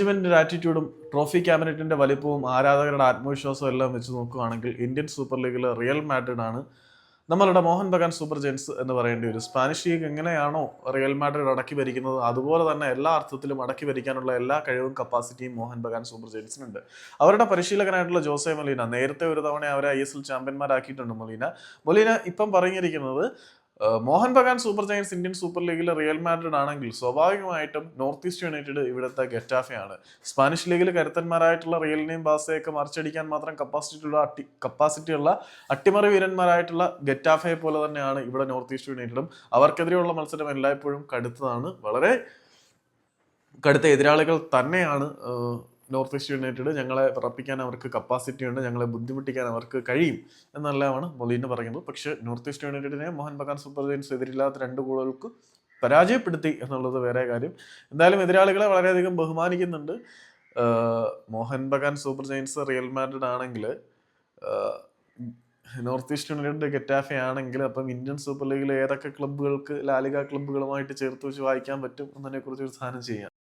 മാനേജ്മെന്റിന്റെ ആറ്റിറ്റ്യൂഡും ട്രോഫി ക്യാബിനറ്റിന്റെ വലിപ്പവും ആരാധകരുടെ ആത്മവിശ്വാസവും എല്ലാം വെച്ച് നോക്കുകയാണെങ്കിൽ ഇന്ത്യൻ സൂപ്പർ ലീഗിൽ റിയൽ മാഡ്രിഡ് ആണ്. നമ്മളുടെ മോഹൻ ബഗാൻ സൂപ്പർ ജെയിൻസ് എന്ന് പറയേണ്ടി വരും. സ്പാനിഷ് ലീഗ് എങ്ങനെയാണോ റിയൽ മാഡ്രിഡ് അടക്കി ഭരിക്കുന്നത് അതുപോലെ തന്നെ എല്ലാ അർത്ഥത്തിലും അടക്കി ഭരിക്കാനുള്ള എല്ലാ കഴിവും കപ്പാസിറ്റിയും മോഹൻ ബഗാൻ സൂപ്പർ ജെയിൻസിനുണ്ട് അവരുടെ പരിശീലകനായിട്ടുള്ള ജോസെ മൊലീന നേരത്തെ ഒരു തവണ അവരെ ഐ എസ് എൽ ചാമ്പ്യന്മാരാക്കിയിട്ടുണ്ട് മൊലീന. മൊലീന ഇപ്പം പറഞ്ഞിരിക്കുന്നത് Mohan Bagan super giants Indian super ലീഗിൽ റിയൽ മാഡ്രിഡ് ആണെങ്കിൽ സ്വാഭാവികമായിട്ടും നോർത്ത് ഈസ്റ്റ് യുണൈറ്റഡ് ഇവിടുത്തെ ഗെറ്റാഫയാണ്. സ്പാനിഷ് ലീഗിൽ കരുത്തന്മാരായിട്ടുള്ള റിയലിനെയും ബാസയൊക്കെ മറിച്ചടിക്കാൻ മാത്രം കപ്പാസിറ്റി ഉള്ള അട്ടി കപ്പാസിറ്റി ഉള്ള അട്ടിമറി വീരന്മാരായിട്ടുള്ള ഗെറ്റാഫയെ പോലെ തന്നെയാണ് ഇവിടെ നോർത്ത് ഈസ്റ്റ് യുണൈറ്റഡും. അവർക്കെതിരെയുള്ള മത്സരം എല്ലായ്പ്പോഴും കടുത്തതാണ്. വളരെ കടുത്ത എതിരാളികൾ തന്നെയാണ് നോർത്ത് ഈസ്റ്റ് യുണൈറ്റഡ് ഞങ്ങളെ വിറപ്പിക്കാൻ അവർക്ക് കപ്പാസിറ്റി ഉണ്ട് ഞങ്ങളെ ബുദ്ധിമുട്ടിക്കാൻ അവർക്ക് കഴിയും എന്നെല്ലാമാണ് മൊലീന പറയുന്നത്. പക്ഷേ നോർത്ത് ഈസ്റ്റ് യുണൈറ്റഡിനെ മോഹൻ ബഗാൻ സൂപ്പർ ജയൻസ് എതിരില്ലാത്ത രണ്ട് ഗോളുകൾക്ക് പരാജയപ്പെടുത്തി എന്നുള്ളത് വേറെ കാര്യം. എന്തായാലും എതിരാളികളെ വളരെയധികം ബഹുമാനിക്കുന്നുണ്ട്. Mohun Bagan super giants real Madrid ആണെങ്കിൽ നോർത്ത് ഈസ്റ്റ് യുണൈറ്റഡ് ഗെറ്റാഫെ ആണെങ്കിൽ അപ്പം ഇന്ത്യൻ സൂപ്പർ ലീഗിൽ ഏതൊക്കെ ക്ലബ്ബുകൾക്ക് ലാലിക ക്ലബ്ബുകളുമായിട്ട് ചേർത്ത് വെച്ച് വായിക്കാൻ പറ്റും എന്നതിനെ കുറിച്ച് ഒരു സാധനം ചെയ്യാം.